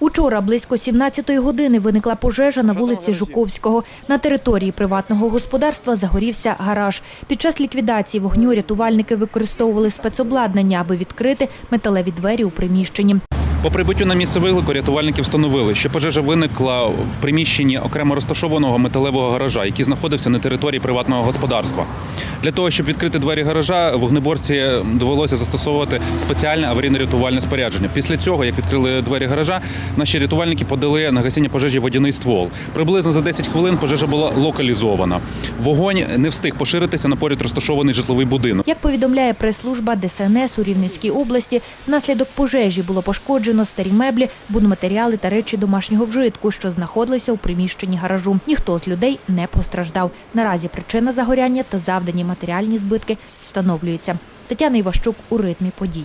Учора близько 17-ї години виникла пожежа на вулиці Жуковського. На території приватного господарства загорівся гараж. Під час ліквідації вогню рятувальники використовували спецобладнання, аби відкрити металеві двері у приміщенні. По прибуттю на місце виклику рятувальники встановили, що пожежа виникла в приміщенні окремо розташованого металевого гаража, який знаходився на території приватного господарства. Для того, щоб відкрити двері гаража, вогнеборці довелося застосовувати спеціальне аварійно-рятувальне спорядження. Після цього, як відкрили двері гаража, наші рятувальники подали на гасіння пожежі водяний ствол. Приблизно за 10 хвилин пожежа була локалізована. Вогонь не встиг поширитися на поряд розташований житловий будинок. Як повідомляє прес-служба ДСНС у Рівненській області, внаслідок пожежі було пошкоджено старі меблі, будматеріали та речі домашнього вжитку, що знаходилися у приміщенні гаражу. Ніхто з людей не постраждав. Наразі причина загоряння та завдані матеріальні збитки встановлюються. Тетяна Іващук у ритмі подій.